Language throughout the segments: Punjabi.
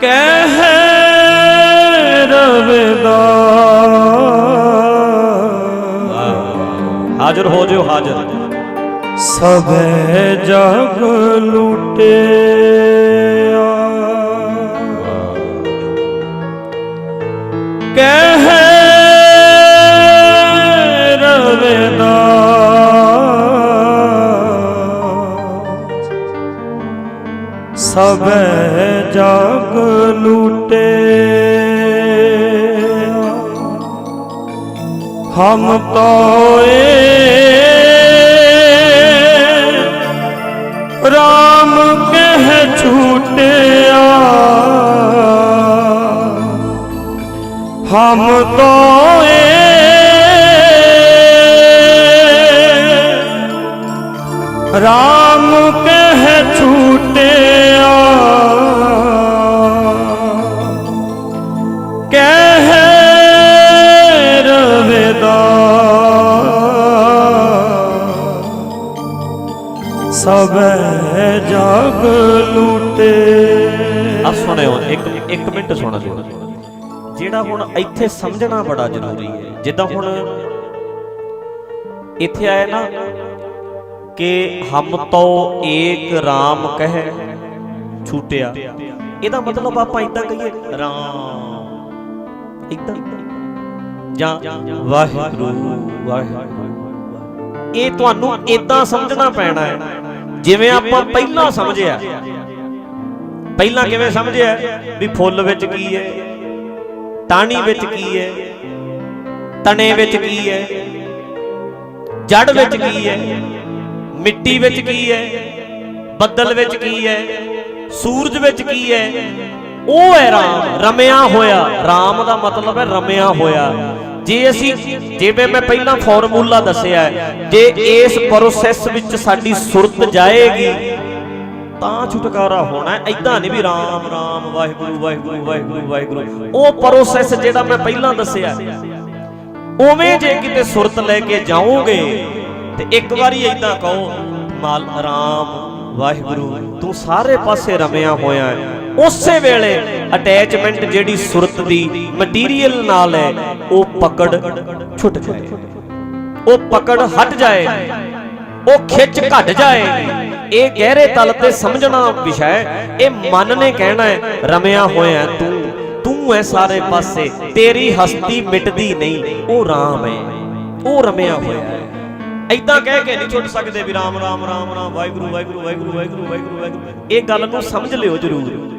ਕਹਿ ਰਵਿਦਾ ਹਾਜ਼ਰ ਹੋ ਜਿਓ ਹਾਜ਼ਰ। ਸਭੇ ਜਗ ਲੁਟਿਆ। ਕਹਿ ਰਵਿਦਾ ਸਭੇ ਜਗ ਹਮ ਤੋਏ। RAM ਕਹਿ ਛੂਟਿਆ। ਹਮ ਤੋਏ। RAM ਕਹਿ ਸਭੈ ਜਗ ਲੁਟੇ। ਆ ਸੁਣਿਓ, ਇੱਕ ਇੱਕ ਮਿੰਟ ਸੁਣ ਲਿਓ ਜਿਹੜਾ ਹੁਣ ਇੱਥੇ ਸਮਝਣਾ ਬੜਾ ਜ਼ਰੂਰੀ ਹੈ। ਜਿੱਦਾਂ ਹੁਣ ਇੱਥੇ ਆਇਆ ਨਾ ਕਿ ਹਮ ਤੋ ਏਕ RAM ਕਹਿ ਛੂਟਿਆ। ਇਹਦਾ ਮਤਲਬ ਆਪਾਂ ਇਦਾਂ ਕਹੀਏ, ਰਾਮ। ਇਦਾਂ ਜਾਂ ਵਾਹਿਗੁਰੂ ਵਾਹਿਗੁਰੂ। ਇਹ ਤੁਹਾਨੂੰ ਇਦਾਂ ਸਮਝਣਾ ਪੈਣਾ ਹੈ। ਜਿਵੇਂ ਆਪਾਂ ਪਹਿਲਾਂ ਸਮਝਿਆ ਪਹਿਲਾਂ ਕਿਵੇਂ ਸਮਝਿਆ ਵੀ ਫੁੱਲ ਵਿੱਚ ਕੀ ਹੈ ਟਾਹਣੀ ਵਿੱਚ ਕੀ ਹੈ ਤਣੇ ਵਿੱਚ ਕੀ ਹੈ ਜੜ ਵਿੱਚ ਕੀ ਹੈ ਮਿੱਟੀ ਵਿੱਚ ਕੀ ਹੈ ਬੱਦਲ ਵਿੱਚ ਕੀ ਹੈ ਸੂਰਜ ਵਿੱਚ ਕੀ ਹੈ ਉਹ ਹੈ ਰਾਮ ਰਮਿਆ ਹੋਇਆ ਰਾਮ ਦਾ ਮਤਲਬ ਹੈ ਰਮਿਆ ਹੋਇਆ ਜੇ ਅਸੀਂ ਜਿਵੇਂ ਮੈਂ ਪਹਿਲਾਂ ਫਾਰਮੂਲਾ ਦੱਸਿਆ ਜੇ ਇਸ ਪ੍ਰੋਸੈਸ ਵਿੱਚ ਸਾਡੀ ਸੁਰਤ ਜਾਏਗੀ, ਤਾਂ ਛੁਟਕਾਰਾ ਹੋਣਾ ਹੈ। ਐਦਾਂ ਨਹੀਂ ਵੀ ਰਾਮ ਰਾਮ, ਵਾਹਿਗੁਰੂ ਵਾਹਿਗੁਰੂ ਵਾਹਿਗੁਰੂ ਵਾਹਿਗੁਰੂ। ਉਹ ਪ੍ਰੋਸੈਸ ਜਿਹੜਾ ਮੈਂ ਪਹਿਲਾਂ ਦੱਸਿਆ ਉਵੇਂ ਜੇ ਕਿਤੇ ਸੁਰਤ ਲੈ ਕੇ ਜਾਓਗੇ, ਤੇ ਇੱਕ ਵਾਰੀ ਐਦਾਂ ਕਹੋ, ਮਾਲ ਰਾਮ, ਵਾਹਿਗੁਰੂ, ਤੂੰ ਸਾਰੇ ਪਾਸੇ ਰਮਿਆ ਹੋਇਆ ਹੈ। ਉਸੇ ਵੇਲੇ ਅਟੈਚਮੈਂਟ ਜਿਹੜੀ ਸੁਰਤ ਦੀ ਮਟੀਰੀਅਲ ਨਾਲ ਹੈ, ਉਹ ਪਕੜ ਛੁੱਟ ਜਾਏ। ਉਹ ਪਕੜ ਹਟ ਜਾਏ, ਉਹ ਖਿੱਚ ਘਟ ਜਾਏ। ਇਹ ਗਹਿਰੇ ਤਲ ਤੇ ਸਮਝਣਾ ਵਿਸ਼ਾ ਹੈ। ਇਹ ਮਨ ਨੇ ਕਹਿਣਾ ਹੈ, ਰਮਿਆ ਹੋਇਆ ਤੂੰ ਤੂੰ ਹੈ ਸਾਰੇ ਪਾਸੇ, ਤੇਰੀ ਹਸਤੀ ਮਿਟਦੀ ਨਹੀਂ, ਉਹ ਰਾਮ ਹੈ। ਉਹ ਰਮਿਆ ਹੋਇਆ ਹੈ। ਐਦਾਂ ਕਹਿ ਕੇ ਨਹੀਂ ਛੁੱਟ ਸਕਦੇ ਵੀ ਰਾਮ ਰਾਮ ਰਾਮ ਰਾਮ ਵਾਹਿਗੁਰੂ ਵਾਹਿਗੁਰੂ ਵਾਹਿਗੁਰੂ ਵਾਹਿਗੁਰੂ ਵਾਹਿਗੁਰੂ। ਇਹ ਗੱਲ ਨੂੰ ਸਮਝ ਲਿਓ ਜਰੂਰ।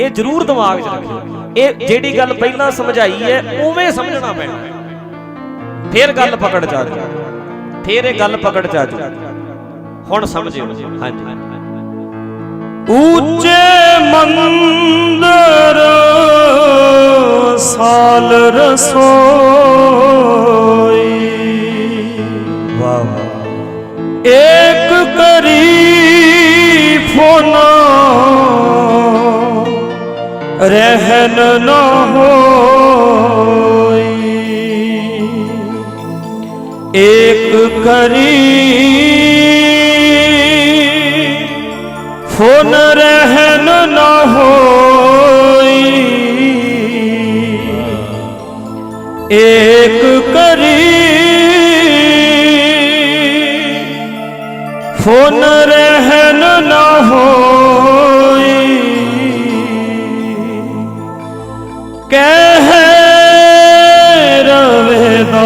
ਇਹ ਜਰੂਰ ਦਿਮਾਗ 'ਚ ਰੱਖਿਓ। ਇਹ ਜਿਹੜੀ ਗੱਲ ਪਹਿਲਾਂ ਸਮਝਾਈ ਹੈ, ਉਵੇਂ ਸਮਝਣਾ ਪੈਣਾ। ਫੇਰ ਗੱਲ ਪਕੜ ਚ ਆ ਜਾਊ ਫੇਰ ਇਹ ਗੱਲ ਪਕੜ ਚ ਆ ਜਾਊ ਹੁਣ ਸਮਝਿਓ। ਹਾਂਜੀ। ਉੱਚੇ ਮੰਦਰ, ਸਾਲ ਰਸੋਈ ਰਹਿਨ ਨਾ ਹੋਈ। ਏਕ ਕਰੀ ਫੋਨ ਰਹਿਨ ਨਾ ਹੋਈ। ਏਕ ਕਰੀ ਫੋਨ ਰਹਿਨ ਨਾ ਹੋਈ। ਕਹਿ ਰਵੇਦਾ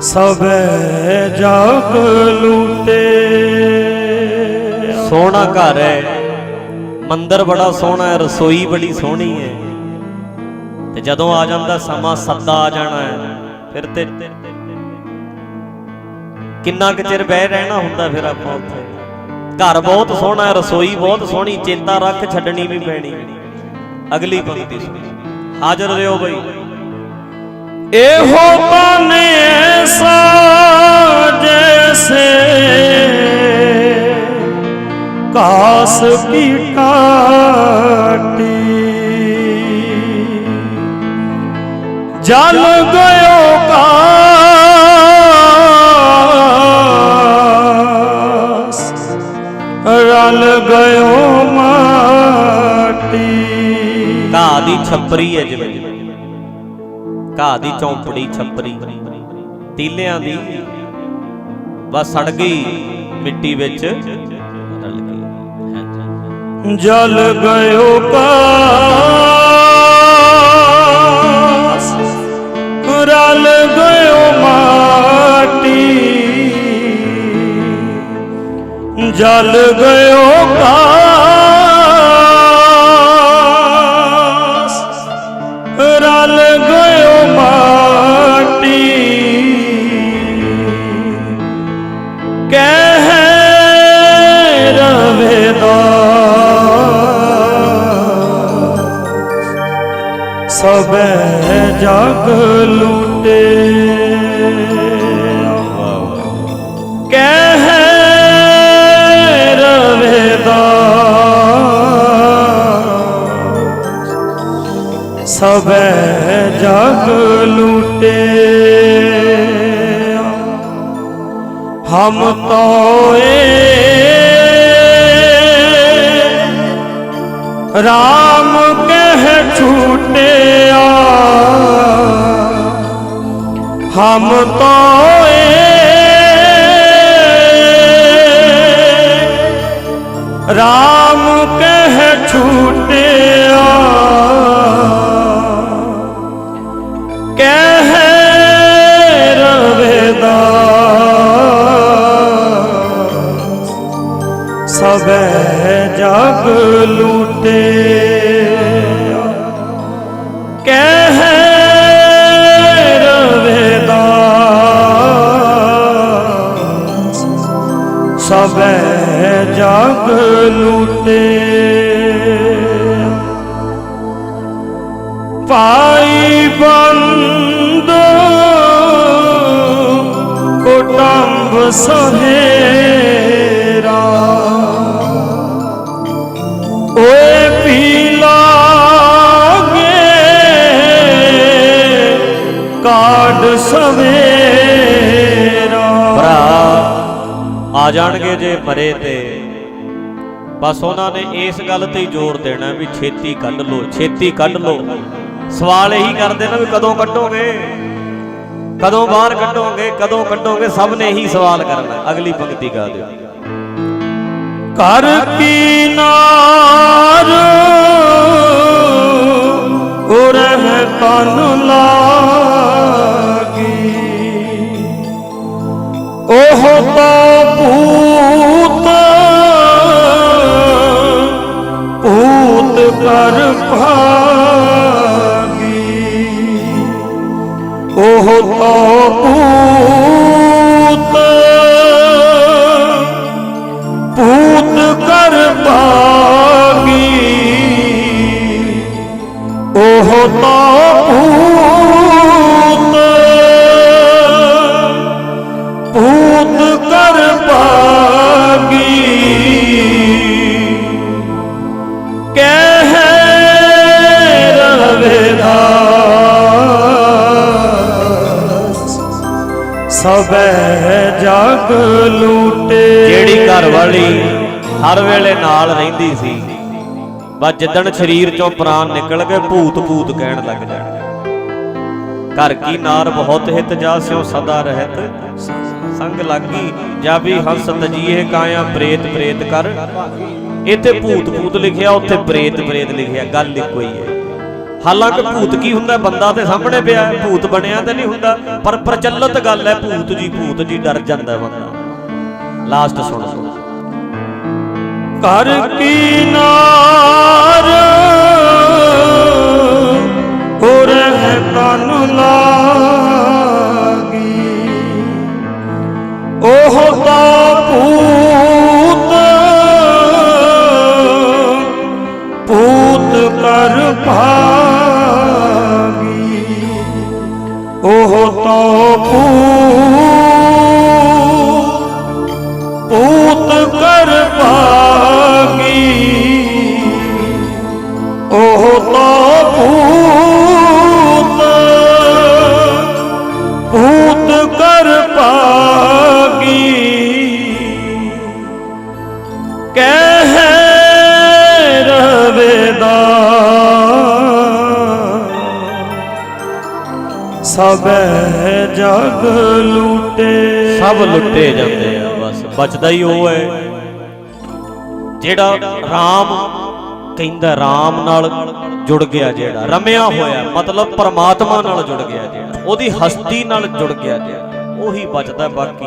ਸਭੇ ਜਗ ਲੁਟੇ ਸੋਹਣਾ ਘਰ ਹੈ। ਮੰਦਰ ਬੜਾ ਸੋਹਣਾ ਹੈ, ਰਸੋਈ ਬੜੀ ਸੋਹਣੀ ਹੈ। ਤੇ ਜਦੋਂ ਆ ਜਾਂਦਾ ਸਮਾਂ ਸੱਦਾ ਆ ਜਾਣਾ ਹੈ, ਫਿਰ ਤੇ ਕਿੰਨਾ ਕੁ ਚਿਰ ਬਹਿ ਰਹਿਣਾ ਹੁੰਦਾ ਫਿਰ ਆਪਾਂ ਉੱਥੇ? ਘਰ ਬਹੁਤ ਸੋਹਣਾ ਹੈ, ਰਸੋਈ ਬਹੁਤ ਸੋਹਣੀ, ਚਿੰਤਾ ਰੱਖ ਛੱਡਣੀ ਵੀ ਪੈਣੀ। ਅਗਲੀ ਪੰਕਤੀ ਸੁਣੋ। ਹਾਜ਼ਰ ਰਿਓ ਬਈ। ਇਹੋ ਬਨ ਐਸਾ ਜੈਸੇ ਕਾਸ ਕੀ ਟਾਟੀ ਜਲ ਗਇਓ ਛੱਪਰੀ ਹੈ ਜਿਵੇਂ। ਘਾਹ ਦੀ ਚੌਂਪੜੀ ਛੱਪਰੀ। ਤੀਲਿਆਂ ਦੀ। ਬਸ ਸੜ ਗਈ ਮਿੱਟੀ ਵਿੱਚ। ਰਲ ਗਈ। ਜਲ ਗਇਓ ਕਾਸ ਰਲ ਗਇਓ ਮਾਟੀ। ਜਲ ਗਇਓ ਕਾਸ ਲੁਟੇ। ਕਹਿ ਰਵੇਦਾ ਸਭੈ ਜਗ ਲੁਟੇ। ਹਮ ਤੋਏ। ਰਾਮ ਕਹਿ ਛੂਟਿਆ। ਹਮ ਤੋਏ RAM ਕਹਿ ਛੂਟਿਆ। ਕਹਿ ਰਵੇਦਾ ਸਭੈ ਜਗ ਲੂਟੇ। ਸਭੈ ਜਗ ਲੂਟੇ। ਭਾਈ ਬੰਦ ਕੋਟੰਬ ਸਹੇਰਾ ਜਾਣਗੇ ਜੇ ਮਰੇ ਤੇ। ਬਸ ਉਹਨਾਂ ਨੇ ਇਸ ਗੱਲ ਤੇ ਹੀ ਜ਼ੋਰ ਦੇਣਾ ਵੀ ਛੇਤੀ ਕੱਢ ਲੋ ਛੇਤੀ ਕੱਢ ਲੋ ਸਵਾਲ ਇਹੀ ਕਰਦੇ ਨੇ ਵੀ ਕਦੋਂ ਕੱਢੋਗੇ? ਕਦੋਂ ਬਾਹਰ ਕੱਢੋਗੇ? ਕਦੋਂ ਕੱਢੋਗੇ? ਸਭ ਨੇ ਇਹੀ ਸਵਾਲ ਕਰਨਾ। ਅਗਲੀ ਪੰਕਤੀ ਗਾ ਦਿਓ। ਕਰ ਕੀ ਨਾਰ ਉਰਹ ਤਨ ਭਾਗੀ। ਉਹ ਤਾਂ ਭੂਤ ਭੂਤ ਕਰ ਭਾਗੀ। ਉਹ ਤਾਂ ਭੂਤ ਸਭੈ ਜਗ ਲੂਟੇ। ਜਿਹੜੀ ਘਰ ਵਾਲੀ ਹਰ ਵੇਲੇ ਨਾਲ ਰਹਿੰਦੀ ਸੀ, ਬਸ ਜਿੱਦਣ ਸਰੀਰ ਚੋਂ ਪ੍ਰਾਣ ਨਿਕਲ ਗਏ, ਭੂਤ ਭੂਤ ਕਹਿਣ ਲੱਗ ਜਾਣਗੇ ਘਰ ਕੀ ਨਾਰ ਬਹੁਤ ਹਿਤ ਜਾ ਸਿਓ ਸਦਾ ਰਹਿਤ। ਸੰਗ ਲਾਗੀ, ਜਾ ਵੀ ਹੰਸ ਤਜੀਏ ਕਾਇਆ ਪ੍ਰੇਤ ਪ੍ਰੇਤ ਕਰ। ਇੱਥੇ ਭੂਤ ਭੂਤ ਲਿਖਿਆ, ਉੱਥੇ ਪ੍ਰੇਤ ਪ੍ਰੇਤ ਲਿਖਿਆ, ਗੱਲ ਇੱਕੋ ਹੀ ਹੈ। ਹਾਲਾਂਕਿ ਭੂਤ ਕੀ ਹੁੰਦਾ? ਬੰਦਾ ਤੇ ਸਾਹਮਣੇ ਪਿਆ ਭੂਤ ਬਣਿਆ ਤੇ ਨਹੀਂ ਹੁੰਦਾ। ਪਰ ਪ੍ਰਚਲਿਤ ਗੱਲ ਹੈ, ਭੂਤ ਜੀ ਭੂਤ ਜੀ ਡਰ ਜਾਂਦਾ ਬੰਦਾ। ਲਾਸਟ ਸੁਣ। ਲਓ ਕਰ ਕੀ ਨਾਰ ਹੋਰ ਹੈ ਤਨ ਲਾਗੀ। ਉਹ ਤਾਂ ਸਭੈ ਜਗ ਲੂਟੇ। ਸਭ ਲੁੱਟੇ ਜਾਂਦੇ ਆ, ਬਸ ਬਚਦਾ ਹੀ ਉਹ ਹੈ। ਜਿਹੜਾ RAM ਕਹਿੰਦਾ RAM ਨਾਲ ਜੁੜ ਗਿਆ ਜਿਹੜਾ, ਰਮਿਆ ਹੋਇਆ, ਮਤਲਬ ਪਰਮਾਤਮਾ ਨਾਲ ਜੁੜ ਗਿਆ ਜਿਹੜਾ, ਉਹਦੀ ਹਸਤੀ ਨਾਲ ਜੁੜ ਗਿਆ ਜਿਹੜਾ, ਉਹੀ ਬਚਦਾ ਬਾਕੀ